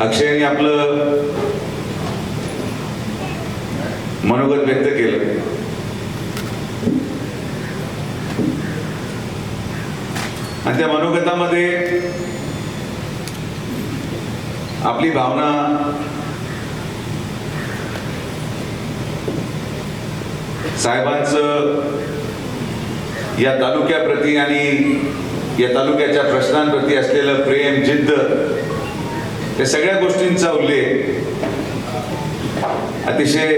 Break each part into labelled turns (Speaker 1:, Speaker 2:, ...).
Speaker 1: अक्षयने आपलं मनोगत व्यक्त केलं. आणि त्या मनोगतामध्ये आपली भावना साहेबांचं या तालुक्याप्रती आणि या तालुक्याच्या प्रश्नांप्रती असलेलं प्रेम जिद्द या सगळ्या गोष्टींचा उल्लेख अतिशय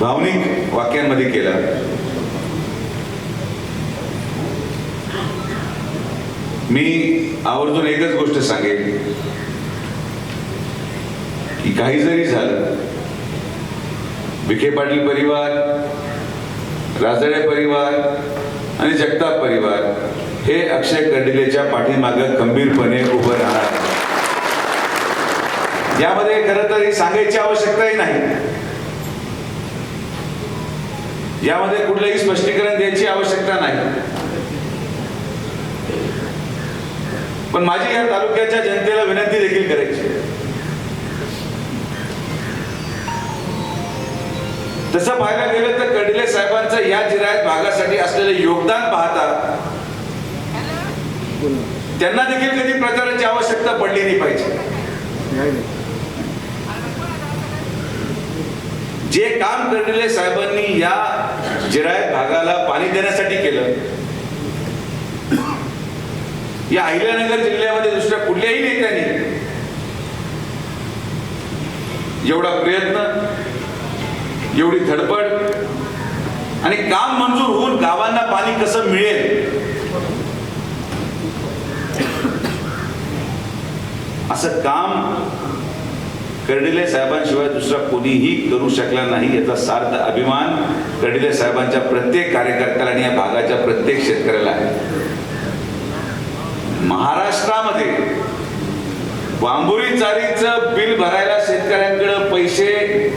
Speaker 1: भावनिक वाक्यांमध्ये केला. मी आवर्जून एकच गोष्ट सांगेन की काही जरी झालं विखे पाटील परिवार राजळे परिवार आणि जगताप परिवार हे अक्षय कर्डिलेच्या पाठीमागं खंबीरपणे उभं राहणार आहे. यामध्ये खरं तर ही सांगायची आवश्यकताही नाही. यामध्ये कुठलंही स्पष्टीकरण द्यायची आवश्यकता नाही. पण माझी या तालुक्याच्या जनतेला विनंती देखील करायची. तसं पाहायला गेलं तर कडले साहेबांचं या जिरायत भागासाठी असलेलं योगदान पाहता त्यांना देखील कधी प्रचाराची आवश्यकता पडली नाही पाहिजे. जे काम कडले साहेबांनी या जिरायत भागाला पाणी देण्यासाठी केलं या अहिल्यानगर जिल्ह्यामध्ये दुसऱ्या कुठल्याही नेत्यांनी एवढा प्रयत्न एवढी धडपड आणि काम मंजूर होऊन गावांना पाणी कसं मिळेल असं काम कर्डिले साहेबांशिवाय दुसरा कोणीही करू शकला नाही याचा सार्थ अभिमान कर्डिले साहेबांच्या प्रत्येक कार्यकर्त्याला आणि या भागाच्या प्रत्येक शेतकऱ्याला आहे. महाराष्ट्रामध्ये बांबुरी चारीचं बिल भरायला शेतकऱ्यांकडे पैसे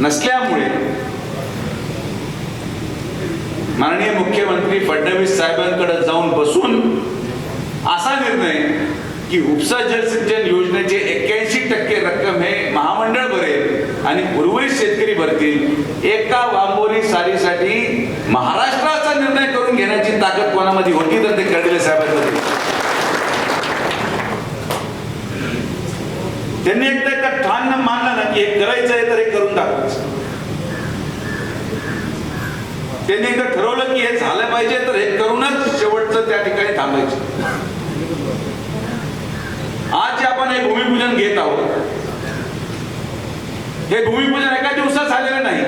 Speaker 1: नसल्यामुळे माननीय मुख्यमंत्री फडणवीस साहेबांकडे जाऊन बसून असा निर्णय की उपसा जलसिंचन योजनेचे एक्क्याऐंशी टक्के रक्कम हे महामंडळ भरेल आणि उर्वरित शेतकरी भरतील. एका वांबोरी सारीसाठी महाराष्ट्राचा निर्णय करून घेण्याची ताकद कोणामध्ये होती तर ते कडले साहेबांमध्ये. त्यांनी एकदा एका ठाण मानलं ना की हे करायचं आहे तर हे करून टाकायचं त्यांनी एकदा ठरवलं की हे झालं पाहिजे तर हे करूनच शेवटचं त्या ठिकाणी थांबायचं. आज जे आपण हे भूमिपूजन घेत आहोत. हे भूमिपूजन एका दिवसात झालेलं नाही.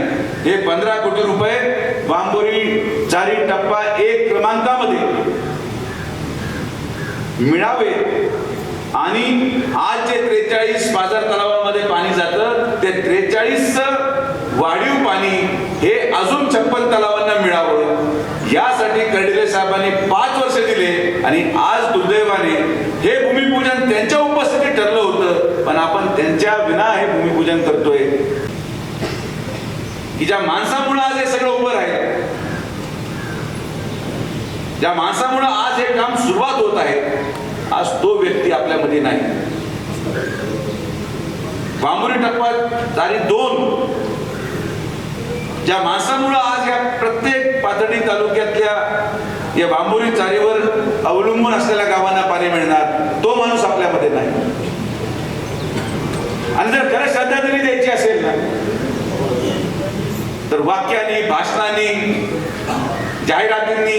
Speaker 1: हे पंधरा कोटी रुपये बांबोरी चारी टप्पा एक क्रमांकामध्ये मिळावे. आणि आज जे त्रेचाळीस बाजार तलावामध्ये पाणी जातं ते त्रेचाळीस वाढीव पाणी हे अजून छप्पन तलावांना मिळावं. यासाठी कर्डिले साहेबांनी पाच वर्ष दिले आणि आज दुर्दैवाने हे भूमिपूजन त्यांच्या उपस्थितीत ठरलं होतं पण आपण त्यांच्या विना हे भूमिपूजन करतोय. की ज्या माणसामुळे आज हे सगळं उभं राहील ज्या माणसामुळे आज हे काम सुरुवात होत आहे आज तो व्यक्ती आपल्यामध्ये नाही. बांबुरी टप्पा तारीख दोन ज्या माणसामुळे आज या प्रत्येक पाथर्डी तालुक्यातल्या या बांबुरी चारीवर अवलंबून असलेल्या गावांना पाणी मिळणार तो माणूस आपल्यामध्ये नाही. आणि जर खरं श्रद्धांजली द्यायची असेल ना तर वाक्याने भाषणाने जाहिरातींनी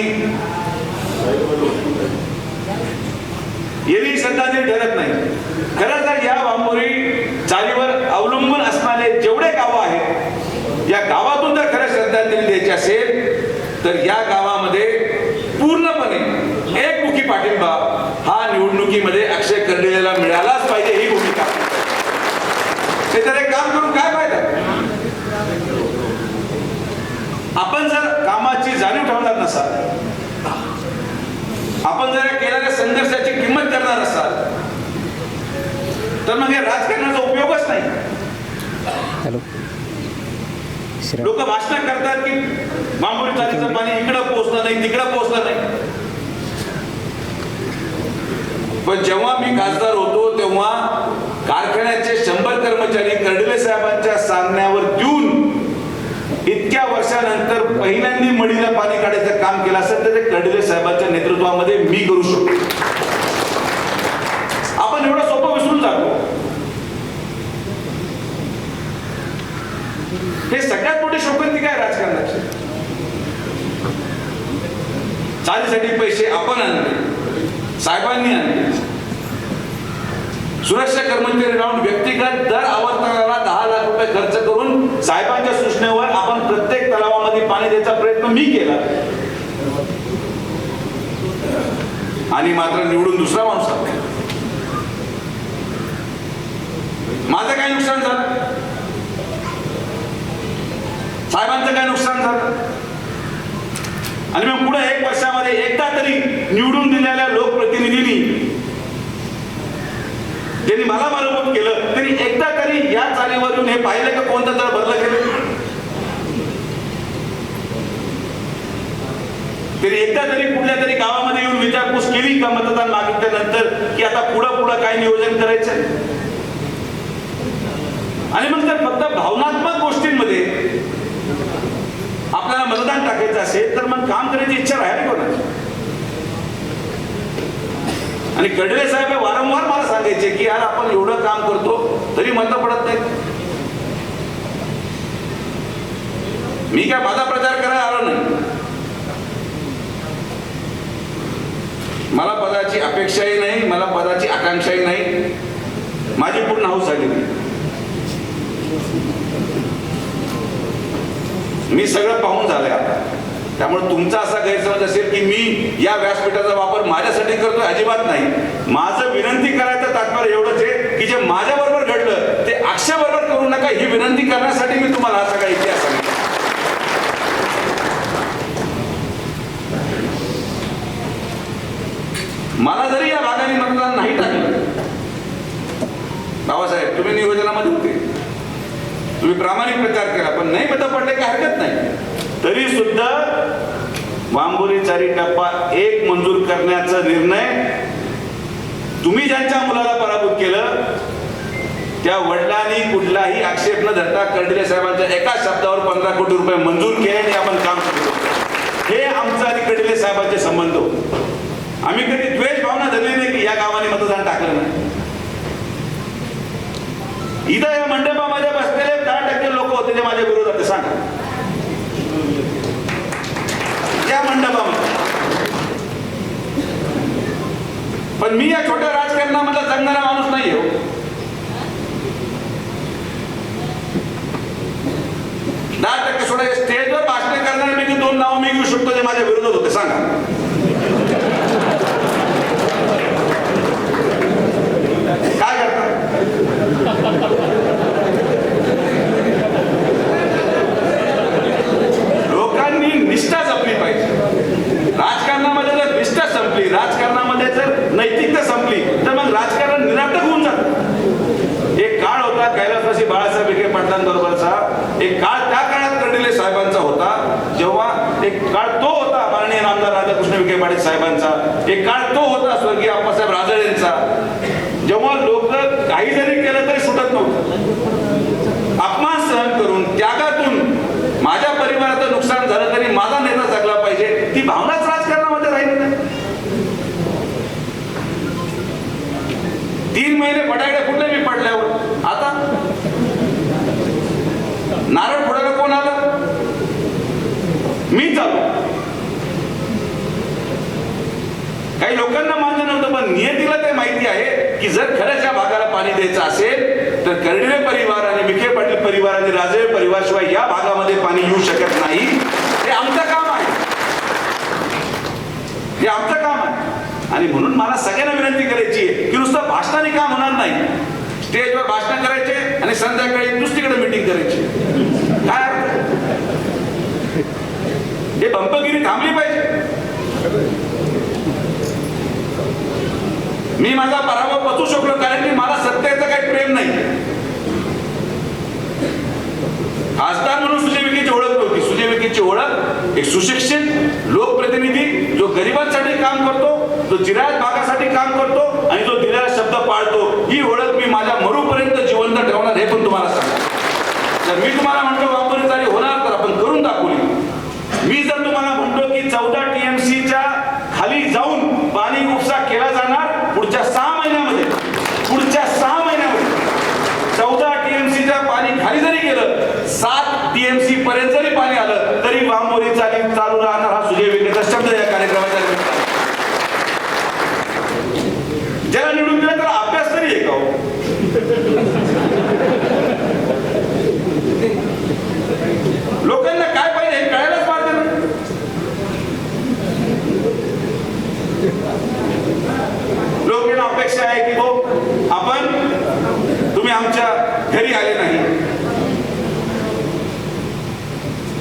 Speaker 1: यांनी श्रद्धांजली ठरत नाही. खरं तर या बांबोरी चालीवर अवलंबून असणारे जेवढे गावं आहेत या गावातून जर खरं श्रद्धांजली द्यायची असेल तर या गावामध्ये पूर्णपणे एकमुखी पाठिंबा हा निवडणुकीमध्ये अक्षय कर्डिलेला मिळालाच पाहिजे ही भूमिका ते तर एक काम करून काय फायदा? आपण जर कामाची जाणीव ठेवणार नसाल आपण जर केलेल्या संघर्षाची किंमत करणार असाल तर मग हे राजकारणाचा उपयोगच नाही.
Speaker 2: हॅलो.
Speaker 1: लोक भाषण करतात की मांबुरी चालीचं पाणी इकडं पोहोचलं नाही तिकडं पोहोचलं नाही. पण जेव्हा मी खासदार होतो तेव्हा कारखान्याचे शंभर कर्मचारी कर्डवे साहेबांच्या सांगण्यावर देऊन इतक्या वर्षानंतर पहिल्यांदा मडीला पाणी काढायचं काम केलं असेल तर ते कर्डवे साहेबांच्या नेतृत्वामध्ये मी करू शकतो. आपण एवढं सोपं विसरून जातो. हे सगळ्यात मोठी शोकंती काय राजकारणाची चालीसाठी पैसे आपण आणले साहेबांनी आणले. सुरक्षा कर्मचारी राहून व्यक्तिगत दर आवर्तनाला दहा लाख रुपये खर्च करून साहेबांच्या सूचनेवर आपण प्रत्येक तलावामध्ये पाणी द्यायचा प्रयत्न मी केला. आणि मात्र निवडून दुसरा माणूस माझं काय नुकसान झालं? साहेबांचं काय नुकसान झालं? आणि मग पुढे एक वर्षामध्ये एकदा तरी निवडून दिलेल्या लोकप्रतिनिधींनी ज्यांनी मला मरमत केलं तरी एकदा तरी या चालीवरून हे पाहिलं का कोणतं तर भरलं गेलं? तरी एकदा तरी कुठल्या तरी गावामध्ये येऊन विचारपूस केली का मतदान मागितल्यानंतर की आता पुढं पुढं काय नियोजन करायचं? आणि मग तर फक्त भावनात्मक गोष्टींमध्ये आपल्याला मतदान टाकायचं असेल तर मग काम करायची इच्छा राहिली कोणाची? आणि गडले साहेब हे वारंवार मला सांगायचे की यार आपण एवढं काम करतो तरी मंद पडत नाही मी काय माझा प्रचार करायला आलो नाही. मला पदाची अपेक्षाही नाही मला पदाची आकांक्षाही नाही. माझी पूर्ण हाऊस झाली. मी सगळं पाहून झालंय आता. त्यामुळे तुमचा असा गैरसमज असेल की मी या व्यासपीठाचा वापर माझ्यासाठी करतो अजिबात नाही. माझं विनंती करायचं तात्पर्य एवढंच आहे की जे माझ्याबरोबर घडलं ते अक्षाबरोबर करू नका. ही विनंती करण्यासाठी मी तुम्हाला हा सगळा इतिहास सांगितला. मला जरी या भागाने मतदान नाही टाकलं बाबासाहेब तुम्ही नियोजनामध्ये तुम्ही प्रामाणिक प्रचार केला पण नाही बदल पडले काही हरकत नाही. तरी सुद्धा वांबोली चारी टप्पा एक मंजूर करण्याचा निर्णय तुम्ही ज्यांच्या मुलाला पराभूत केलं त्या वडिलांनी कुठलाही आक्षेप न धरता कर्डिले साहेबांच्या एका शब्दावर पंधरा कोटी रुपये मंजूर केले आणि आपण काम करू. हे आमचं आणि कर्डिले साहेबांचे संबंध होते. आम्ही कधी द्वेष भावना धरली नाही की या गावाने मतदान टाकलं नाही. इथं या मंडपामध्ये बसलेल्या दहा टक्के लोक होते ते माझ्या विरोधात सांगा. त्या मंडपामध्ये. पण मी या छोट्या राजकारणामधला जगणारा माणूस नाही हो. दहा टक्के सोडा स्टेजवर भाषण करणाऱ्यापैकी दोन नावं मी घेऊ शकतो ते माझ्या विरोधात होते सांगा काय करता लोकांनी निष्ठा जपली पाहिजे. राजकारणामध्ये जर निष्ठा संपली राजकारणामध्ये जर नैतिकता संपली तर मग राजकारण निराटक होऊन जात. एक काळ होता कैलासवासी बाळासाहेब विखे पाटलांबरोबरचा. एक काळ त्या काळात कर्डिले साहेबांचा होता. जेव्हा एक काळ तो होता माननीय रामदार राधाकृष्ण विखे पाटील साहेबांचा. एक काळ तो होता स्वर्गीय अप्पासाहेब राजळेंचा जेव्हा लोक काही जरी केलं तरी सुटत नव्हतं. अपमान सहन करून त्यागात परिवाराचं नुकसान झालं तरी माझा नेता जगला पाहिजे. ती भावनाच राजकारणामध्ये राहिली. नाही तीन महिने फटाकडे कुठे मी पडल्यावर. आता? नारळ फोडायला कोण आलं? मी चालू काही लोकांना मान्य नव्हतं पण नियतीला ते माहिती आहे की जर खरंच या भागाला पाणी द्यायचं असेल तर कर्डिले परिवार आणि विखे पाटील परिवार आणि राजे परिवारशिवाय या भागामध्ये पाणी येऊ शकत नाही. हे आमचं काम आहे. हे आमचं काम आहे. आणि म्हणून मला सगळ्यांना विनंती करायची आहे की नुसतं भाषणाने काम होणार नाही. स्टेजवर भाषण करायचे आणि संध्याकाळी दुसरीकडे मिटिंग करायची. काय हे बंपगिरी थांबली पाहिजे. मी माझा पराभव पचू शकलो कारण की मला सत्तेचं काही प्रेम नाही. खासदार म्हणून सुजय विखेची ओळख नव्हती. सुजय विखेची ओळख एक सुशिक्षित लोकप्रतिनिधी जो गरिबांसाठी काम करतो जो जिरायत भागासाठी काम करतो आणि ही ओळख मी माझ्या मरूपर्यंत जिवंत ठेवणार हे पण तुम्हाला सांगतो. जर मी तुम्हाला म्हणतो वापरून चाली होणार तर आपण करून दाखवू मी जर तुम्हाला म्हणतो की चौदा टीएमसीच्या खाली जाऊन पाणी उपसा केला जाणार पुढच्या सहा महिन्यामध्ये पुढच्या सहा महिन्यामध्ये चौदा टीएमसीच्या पाणी खाली जरी गेलं सात टीएमसी पर्यंत जरी पाणी आलं तरी वांबोरी चाली चालू राहणार हा सुजय विखेचा शब्द या कार्यक्रमाच्या निमित्ताने. ज्याला निवडून दिलं तर अभ्यास तरी आहे का हो? लोकांना काय पाहिजे हे कळायलाच पाहिजे ना लोकांना अपेक्षा आहे की हो आपण तुम्ही आमच्या घरी आले नाही.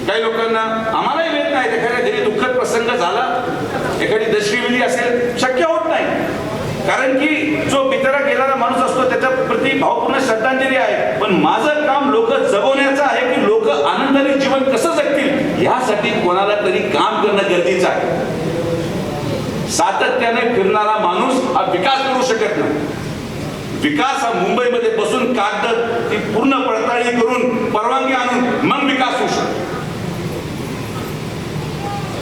Speaker 1: काही लोकांना आम्हालाही वेळ नाही. एखाद्या घरी दुःखद प्रसंग झाला एखादी दशविधी असेल शक्य होत नाही. कारण की जो बिचारा गेलेला माणूस असतो त्याच्या प्रती भावपूर्ण श्रद्धांजली आहे. पण माझं काम लोक जगवण्याचं आहे की लोक आनंदाने जीवन कसं जगतील यासाठी कोणाला तरी काम करणं गरजेचं आहे. सातत्याने फिरणारा माणूस हा विकास करू शकत नाही. विकास हा मुंबईमध्ये बसून कागद ती पूर्ण पडताळणी करून परवानगी आणून मग विकास होऊ शकतो.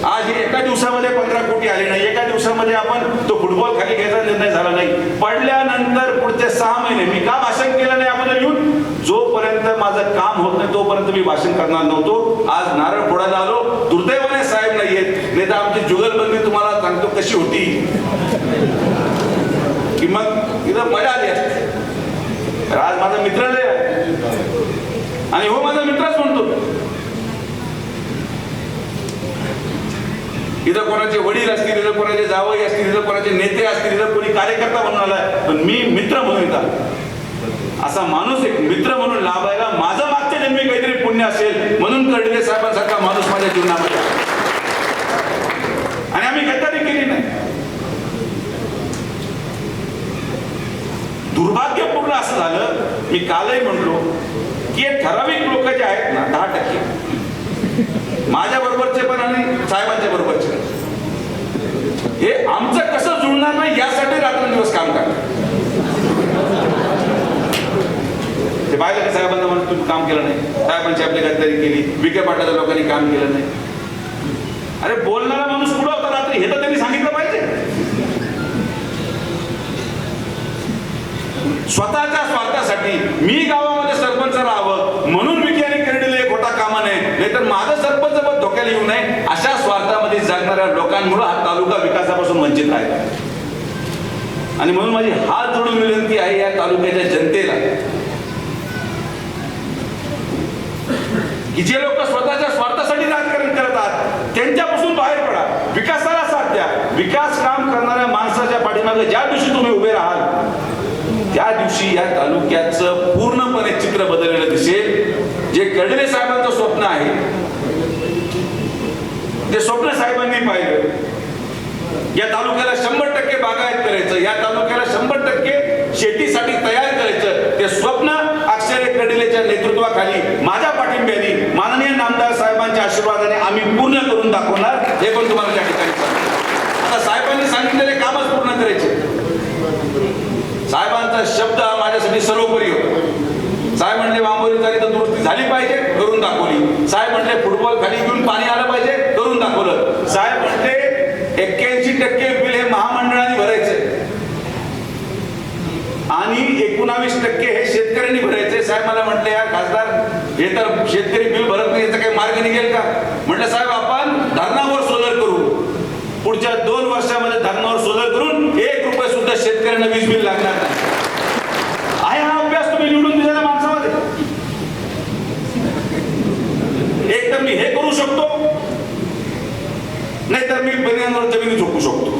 Speaker 1: आज हे एका दिवसामध्ये पंधरा कोटी आले नाही. एका दिवसामध्ये आपण तो फुटबॉल खाली घ्यायचा निर्णय झाला नाही. पडल्यानंतर पुढचे सहा महिने मी का भाषण केलं नाही आपण येऊन? जोपर्यंत माझं काम होत नाही तोपर्यंत मी भाषण करणार नव्हतो. आज नारळ फोडायला आलो. दुर्दैवाने साहेब नाहीयेत नाही तर आमची जुगलबंदी तुम्हाला सांगतो कशी होती? की मग इथं मजा आली असते तर आज माझा मित्र लय आणि हो माझा मित्रच म्हणतो. इथं कोणाचे वडील असतील इथं कोणाचे जावई असतील इथं कोणाचे नेते असतील इथं कोणी कार्यकर्ता म्हणून आलाय पण मी मित्र म्हणून येतात असा माणूस एक मित्र म्हणून लाभायला माझं मागच्या जन्मी काहीतरी पुण्य असेल म्हणून कर्डिले साहेबांसारखा माणूस माझ्या जीवनामध्ये आणि आम्ही गद्दारी केली नाही दुर्भाग्यपूर्ण असं झालं. मी कालही म्हणलो की हे ठराविक लोक जे आहेत ना दहा टक्के. माझ्या बरोबरचे पण आणि साहेबांच्या बरोबरचे हे आमचं कसं जुळणार नाही यासाठी रात्रंदिवस काम करतात. ते पाहिलं की साहेबांना म्हणून तुम्ही काम केलं नाही? साहेबांची आपली गद्दारी केली. विखे पाटलाच्या लोकांनी काम केलं नाही. अरे बोलणारा माणूस कुठं होता रात्री? हे तर त्यांनी स्वतःच्या स्वार्थासाठी मी गावामध्ये सरपंच राहावं म्हणून विखे आणि कर्डिले एक होता कामा नये नाहीतर माझं सरपंच पद धोक्याला येऊ नये अशा स्वार्थामध्ये जगणाऱ्या लोकांमुळे हा तालुका विकासापासून वंचित आहे. आणि म्हणून माझी हात जोडून विनंती आहे या तालुक्याच्या जनतेला की जे लोक स्वतःच्या स्वार्थासाठी राजकारण करत आहात त्यांच्यापासून बाहेर पडा. विकासाला साथ द्या. विकास काम करणाऱ्या माणसाच्या पाठीमागे ज्या दिवशी तुम्ही उभे राहाल त्या दिवशी या तालुक्याचं पूर्णपणे चित्र बदललेलं दिसेल. जे कर्डिले साहेबांचं स्वप्न आहे ते स्वप्न साहेबांनी पाहिलं. या तालुक्याला शंभर टक्के बागायत करायचं या तालुक्याला शंभर टक्के शेतीसाठी तयार करायचं ते स्वप्न अक्षरे कडिलेच्या नेतृत्वाखाली माझ्या पाठिंब्याने माननीय नामदार साहेबांच्या आशीर्वादाने आम्ही पूर्ण करून दाखवणार हे पण तुम्हाला त्या ठिकाणी आता साहेबांनी सांगितलेले कामच पूर्ण करायचे. साहेबांचा शब्द हा माझ्यासाठी सर्वोपरी होता. साहेब म्हणले वांबोरी तर दुरुस्ती झाली पाहिजे करून दाखवली. साहेब म्हणले फुटबॉल खाली घेऊन पाणी आलं पाहिजे करून दाखवलं. साहेब म्हणले एक्क्याऐंशी टक्के बिल हे महामंडळाने भरायचे. आणि एकोणावीस टक्के हे शेतकऱ्यांनी भरायचे. साहेब मला म्हटले या खासदार हे तर शेतकरी बिल भरत नाही याचा काही मार्ग निघेल का? म्हटलं साहेब आपण धरणावर सोलर करू. पुढच्या दोन वर्षामध्ये धरणावर सोलर करू सुद्धा शेतकऱ्यांना वीज बिल लागणार नाही. आहे हा अभ्यास तुम्ही निवडून दिलेल्या माणसामध्ये? एक तर मी हे करू शकतो नाहीतर मी बनियांवर जमिनी झोपू शकतो.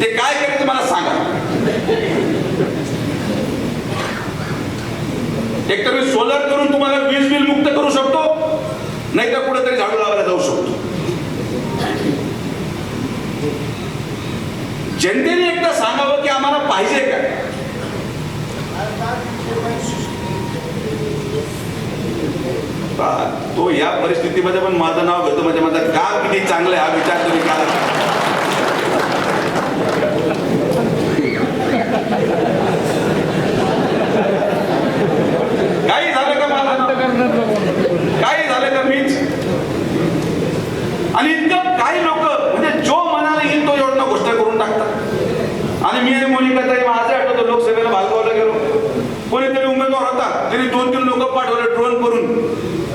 Speaker 1: ते काय करेल मला सांगा. एक तर मी सोलर करून तुम्हाला वीज बिल मुक्त करू शकतो नाहीतर कुठेतरी झाडू लावायला जाऊ शकतो जनतेने एकदा सांगावं की आम्हाला पाहिजे काय तो या परिस्थितीमध्ये पण माझं नाव घेतो म्हणजे माझं का किती चांगलं आहे हा विचार तुम्ही करा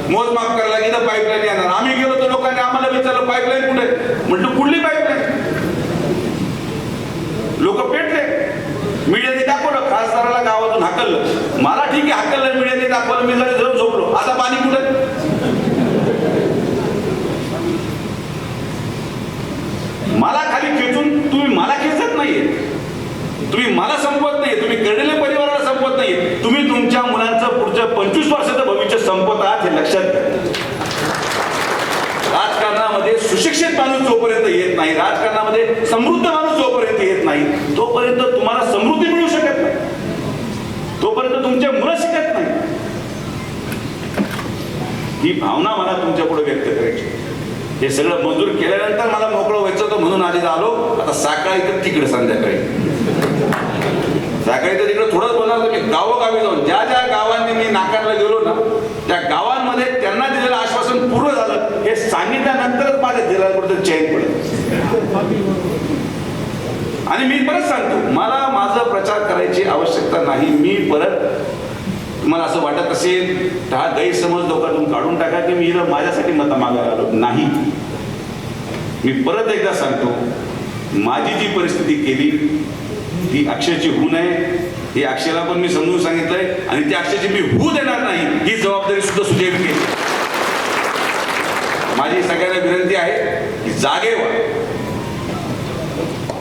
Speaker 1: मोजमाप करायला इथं पाईपलाईन येणार आम्ही गेलो तर लोकांनी आम्हाला विचारलं पाईपलाईन कुठे म्हटलं कुठली पाईपलाईन लोक पेटले मीडियाने दाखवलं खासदाराला गावातून हाकललं मला ठीक आहे हाकललं मीडियाने दाखवलं मी जरी जाऊन झोपलो आता पाणी कुठे मला खाली खेचून तुम्ही मला खेचत नाहीये तुम्ही मला संपवत नाही तुम्ही कर्डिले परिवाराला संपवत नाही तुम्ही तुमच्या मुलांचं पुढच्या पंचवीस वर्षाचं भविष्य संपत आहात हे लक्षात घ्या. राजकारणामध्ये सुशिक्षित माणूस जोपर्यंत येत नाही राजकारणामध्ये समृद्ध माणूस जोपर्यंत येत नाही तोपर्यंत तुम्हाला समृद्धी मिळू शकत नाही. तोपर्यंत तुमचे मुलं शिकत नाही. ही भावना मला तुमच्यापुढे व्यक्त करायची. हे सगळं मंजूर केल्यानंतर मला मोकळं व्हायचं होतं म्हणून आधी आलो. आता सकाळी तर तिकडे संध्याकाळी. सकाळी तिकडे थोडंच बोलणार होतो मी गावोगावी जाऊन. ज्या ज्या गावांनी मी नाकारला गेलो ना त्या गावांमध्ये त्यांना दिलेलं आश्वासन पूर्ण झालं. हे सांगितल्यानंतरच माझ्या दिला कुठं चैन पडत आणि मी परत सांगतो मला माझं प्रचार करायची आवश्यकता नाही. मी परत तुम्हाला असं वाटत असेल तर हा गैरसमज लोकांतून काढून टाका की मी इथं माझ्यासाठी मतं मागायला आलो नाही. मी परत एकदा सांगतो माझी जी परिस्थिती केली ती अक्षयची हू नाही. हे अक्षयला पण मी समजून सांगितलंय. आणि त्या अक्षयची मी हू देणार नाही. ही जबाबदारी सुद्धा सुदैव केली. माझी सगळ्यांना विनंती आहे की जागे व्हा.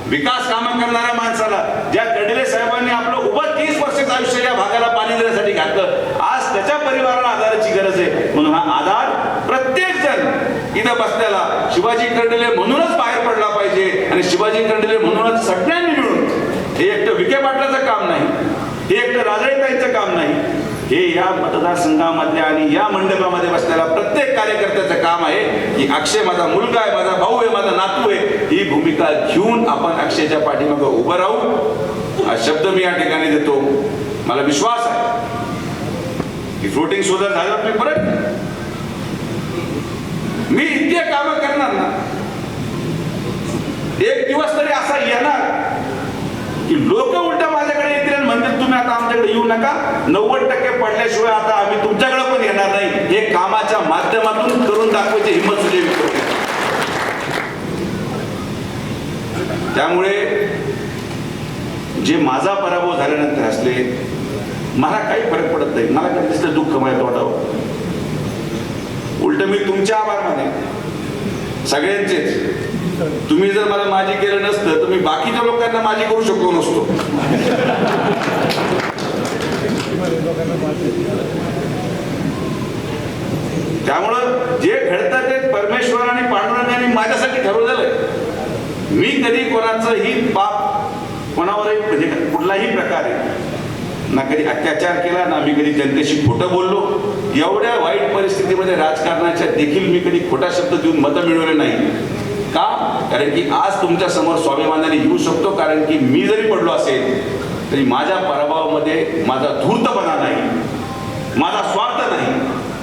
Speaker 1: विकास कामं करणाऱ्या माणसाला ज्या गडले साहेबांनी आपलं उभं तीस वर्षाचं आयुष्य या भागाला पाणी देण्यासाठी घातलं आज त्याच्या परिवाराला आधाराची गरज आहे. म्हणून हा आधार प्रत्येक जण इथं बसल्याला शिवाजी कर्डले म्हणूनच बाहेर पडला पाहिजे. आणि शिवाजी कर्डले म्हणूनच सगळ्यांनी मिळून हे एकटं विखे पाटलाचं काम नाही. हे एकटं राजळेताईंचं काम नाही. हे या मतदारसंघामधल्या आणि या मंडपामध्ये बसलेल्या प्रत्येक कार्यकर्त्याचं काम आहे की अक्षय माझा मुलगा आहे माझा भाऊ आहे माझा नातू आहे ही भूमिका घेऊन आपण अक्षयच्या पाठीमागं उभं राहू. हा शब्द मी या ठिकाणी देतो. मला विश्वास आहे. की फ्लोटिंग सोलर झालं मी परत मी इतके कामं करणार ना. एक दिवस तरी असा येणार. की लोक उलट माझ्याकडे येतील आणि म्हणतील तुम्ही आता आमच्याकडे येऊ नका. नव्वद टक्के पडल्याशिवाय आता आम्ही तुमच्याकडे पण येणार नाही. हे कामाच्या माध्यमातून करून दाखवायची हिंमत सुद्धा त्यामुळे जे माझा पराभव झाल्यानंतर असले मला काही फरक पडत नाही. मला काही दिसतं दुःख माझ्या तोंडावर. उलट मी तुमच्या आभार माने सगळ्यांचेच. तुम्ही जर मला माझी केलं नसतं तर मी बाकीच्या लोकांना माझी करू शकलो नसतो. त्यामुळं जे घडतं ते परमेश्वर आणि पांडुरंगाने माझ्यासाठी ठरवलेलं आहे. मी कधी कोणाचंही पाप कोणावरही म्हणजे कुठलाही प्रकारे ना कधी अत्याचार केला ना मी कधी जनतेशी खोटं बोललो एवढ्या वाईट परिस्थितीमध्ये राजकारणाच्या देखील मी कधी खोटा शब्द देऊन मतं मिळवले नाही. का? कारण की आज तुमच्यासमोर स्वाभिमानाने येऊ शकतो कारण की मी जरी पडलो असेल तरी माझ्या पराभवामध्ये माझा धूर्तपणा नाही माझा स्वार्थ नाही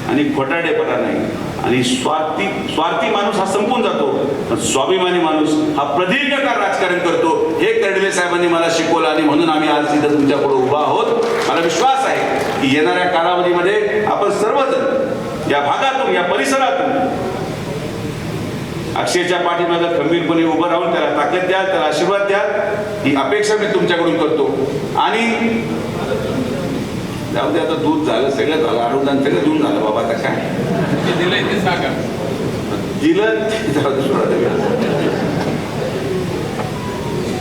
Speaker 1: आणि खोटाडेपणा नाही. आणि स्वार्थी स्वार्थी माणूस हा संपून जातो पण स्वाभिमानी माणूस हा प्रदीर्घकाळ राजकारण करतो. हे कर्डिले साहेबांनी मला शिकवलं आणि म्हणून आम्ही आज तिथं तुमच्याकडे उभा आहोत. मला विश्वास आहे की येणाऱ्या कालावधीमध्ये आपण सर्वजण या भागातून या परिसरातून अक्षयच्या पाठीमागं खंबीरपणे उभं राहून त्याला ताकद द्याल त्याला आशीर्वाद द्याल ही अपेक्षा मी तुमच्याकडून करतो. आणि जाऊ दे आता दूध झालं सगळं झालं अनुदान सगळं दूध झालं बाबा आता काय?
Speaker 3: जे दिलंय ते सांगा.
Speaker 1: दिलं.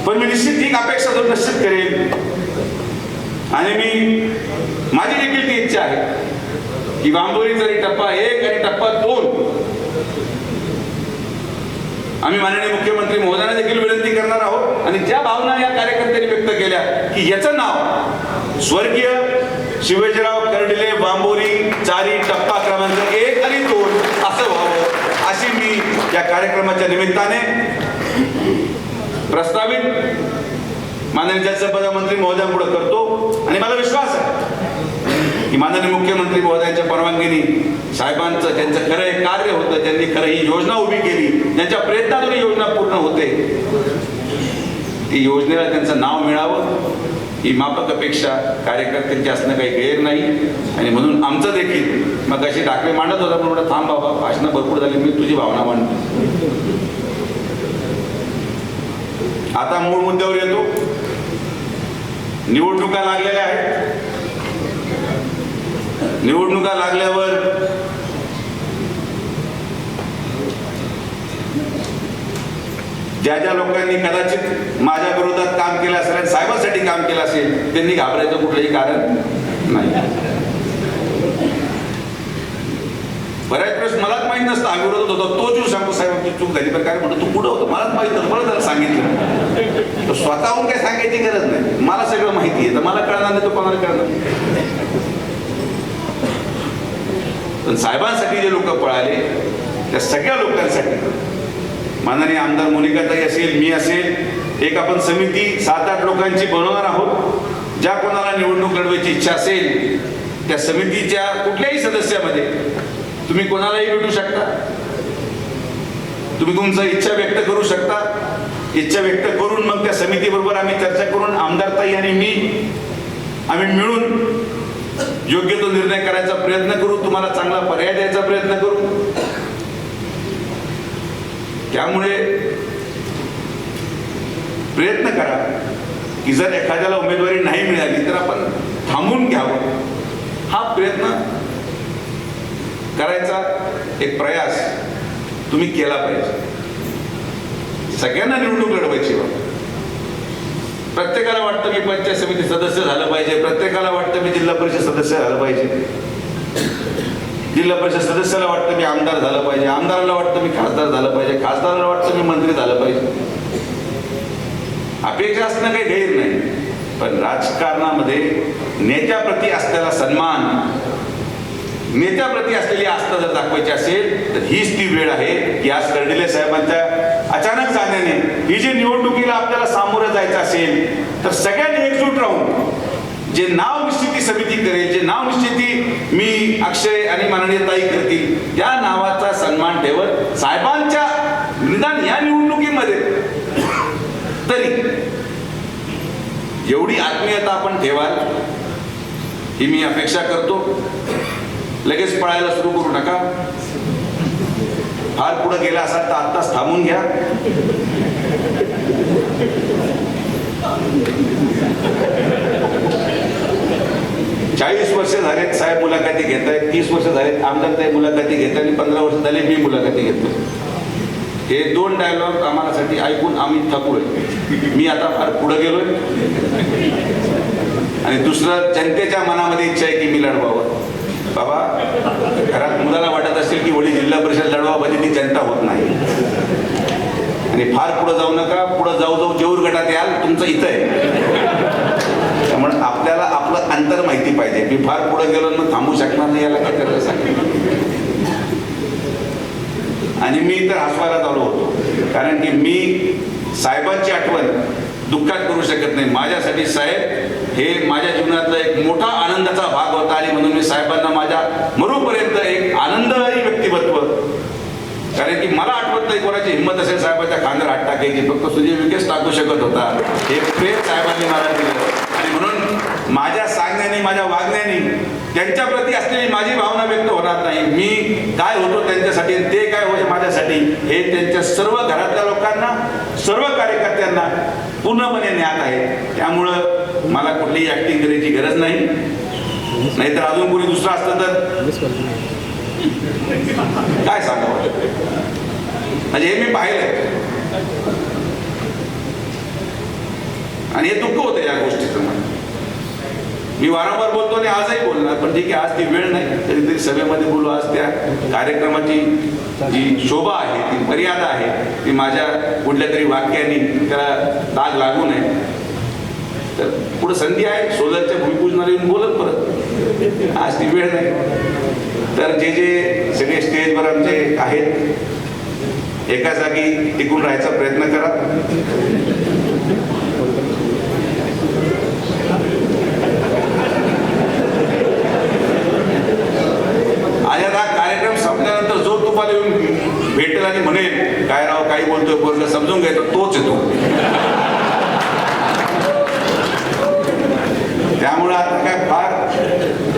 Speaker 1: पण मी निश्चित ही अपेक्षा तो निश्चित करेन. आणि मी माझी देखील ती इच्छा आहे की बांबोरी जरी टप्पा एक आणि टप्पा दोन आम्ही माननीय मुख्यमंत्री महोदयांना देखील विनंती करणार आहोत आणि ज्या भावना या कार्यकर्त्यांनी व्यक्त केल्या की याचं नाव स्वर्गीय शिवाजीराव कर्डिले बांबोरी चारी टप्पा क्रमांक एक आणि दोन असं व्हावं अशी मी या कार्यक्रमाच्या निमित्ताने प्रस्तावित माननीय जलसंपदा मंत्री महोदयांपुढे करतो. आणि मला विश्वास आहे माननीय मुख्यमंत्री महोदयांच्या परवानगीने साहेबांचं त्यांचं खरं एक कार्य होतं त्यांनी खरं ही योजना उभी केली. त्यांच्या प्रयत्नातून ही योजना पूर्ण होते. ती योजनेला त्यांचं नाव मिळावं ही मापक अपेक्षा कार्यकर्त्यांची असणं काही गैर नाही. आणि म्हणून आमचं देखील मग अशी दाखले मांडत होता पण म्हटलं थांब बाबा भाषणं भरपूर झाली मी तुझी भावना मांडतो. आता मूळ मुद्द्यावर येतो. निवडणुका लागलेल्या आहेत. निवडणुका लागल्यावर ज्या ज्या लोकांनी कदाचित माझ्या विरोधात काम केलं असेल आणि साहेबांसाठी काम केलं असेल त्यांनी घाबरायचं कुठलंही कारण नाही. बऱ्याच वेळेस मलाच माहीत नसतं आम्ही विरोधात होता. तो जीव सांगतो साहेब आमची चूक झाली. पण काय म्हणतो तू कुठं होतो? मलाच माहीत नसतं मला त्याला सांगितलं. तर स्वतःहून काही सांगायची गरज नाही. मला सगळं माहिती आहे तर मला कळणार नाही तो कोणाला कळणार पण साहेबांसाठी जे लोक पळाले त्या सगळ्या लोकांसाठी. माननीय आमदार मोनिकाताई असेल मी असेल एक आपण समिती सात आठ लोकांची बनवणार आहोत. ज्या कोणाला निवडणूक लढवायची इच्छा असेल त्या समितीच्या कुठल्याही सदस्यामध्ये तुम्ही कोणालाही भेटू शकता. तुम्ही तुमचं इच्छा व्यक्त करू शकता. इच्छा व्यक्त करून मग त्या समितीबरोबर आम्ही चर्चा करून आमदारताई आणि मी आम्ही मिळून योग्य तो निर्णय करायचा प्रयत्न करू तुम्हाला चांगला पर्याय द्यायचा प्रयत्न करू. त्यामुळे प्रयत्न करा की जर एखाद्याला उमेदवारी नाही मिळाली तर आपण थांबून घ्यावं. हा प्रयत्न करायचा एक प्रयास तुम्ही केला पाहिजे. सगळ्यांना निवडणूक लढवायची बाबा प्रत्येकाला वाटतं मी पंचायत समिती सदस्य झालं पाहिजे. प्रत्येकाला वाटतं मी जिल्हा परिषद सदस्य झालं पाहिजे. जिल्हा परिषद सदस्याला वाटतं मी आमदार झालं पाहिजे. आमदाराला वाटतं मी खासदार झालं पाहिजे. खासदाराला वाटतं मी मंत्री झालं पाहिजे. अपेक्षा असणं काही गैर नाही. पण राजकारणामध्ये नेत्याप्रती असलेला सन्मान नेत्याप्रती असलेली आस्था जर दाखवायची असेल तर हीच ती वेळ आहे की आज कर्डिले साहेबांच्या अचानक जाण्याने ही जी निवडणुकीला आपल्याला सामोरं जायचं असेल तर सगळ्यांनी एकजूट राहून जे नाव निश्चिती समिती करेल जे नाव निश्चिती मी अक्षय आणि माननीय ताई करतील त्या नावाचा सन्मान ठेवत साहेबांच्या निदान या निवडणुकीमध्ये तरी एवढी आत्मीयता आपण ठेवाल ही मी अपेक्षा करतो. लगेच पळायला सुरू करू नका. फार पुढे गेला असाल तर आत्ताच थांबून घ्या. चाळीस वर्ष झालेत साहेब मुलाखती घेत आहेत तीस वर्ष झालेत आमदार साहेब मुलाखती घेत आणि पंधरा वर्ष झाले मी मुलाखती घेतो हे दोन डायलॉग आम्हालासाठी ऐकून आम्ही थकलोय मी आता फार पुढे गेलोय. आणि दुसरं जनतेच्या मनामध्ये इच्छा आहे की मी लढवावं. बाबा घरात मुलाला वाटत असेल की वडील जिल्हा परिषद लढवा म्हणजे ती जनता होत नाही. आणि फार पुढे जाऊ नका पुढे जाऊ जाऊ जेऊर गटात याल तुमचं इथं आहे. त्यामुळे आपल्याला आपलं अंतर माहिती पाहिजे. मी फार पुढे गेलो ना मग थांबू शकणार नाही याला काय करायला सांगितलं आणि मी तर हसवायला चालू होतो. कारण की मी साहेबांची आठवण दुःखात करू शकत नाही. माझ्यासाठी साहेब हे माझ्या जीवनातला एक मोठा आनंदाचा भाग होता आणि म्हणून मी साहेबांना माझ्या मरूपर्यंत एक आनंददायी व्यक्तिमत्व. कारण की मला आठवत नाही कोणाची हिंमत असेल साहेबाच्या खांद्यावर हात टाकायची फक्त सुजय विकेच टाकू शकत होता. हे प्रेम साहेबांनी मला दिलं. आणि म्हणून माझ्या सांगण्याने माझ्या वागण्याने त्यांच्याप्रती असलेली माझी भावना व्यक्त होणार नाही. मी काय होतो त्यांच्यासाठी ते काय होते माझ्यासाठी हे त्यांच्या सर्व घरातल्या लोकांना सर्व कार्यकर्त्यांना पूर्णपणे ज्ञात आहे. त्यामुळं मला कुठलीही ऍक्टिंग करायची गरज नाही. नाहीतर अजून कोणी दुसरं असतं तर? काय सांगावं? म्हणजे हे मी पाहिलंय. आणि हे दुःख होतं या गोष्टीचं मला. मी वारंवार बोलतो आणि आजही बोलणार पण ठीक आहे आज ती वेळ नाही. कधीतरी सभेमध्ये बोलू आज त्या कार्यक्रमाची जी शोभा आहे ती मर्यादा आहे ती माझ्या कुठल्या तरी वाक्याने त्याला दाग लागू नये. तर पुढे संधी आहे सोलरच्या भूमिपूजनाला येऊन बोलत परत. आज ती वेळ नाही. तर जे जे सगळे स्टेजवर आमचे आहेत एका जागी टिकून राहायचा प्रयत्न करा. आणि आता कार्यक्रम संपल्यानंतर जो तुम्हाला येऊन भेटेल आणि म्हणेल काय राव काही बोलतोय पोरग समजून घ्यायचं तोच येतो त्यामुळे आता काय फार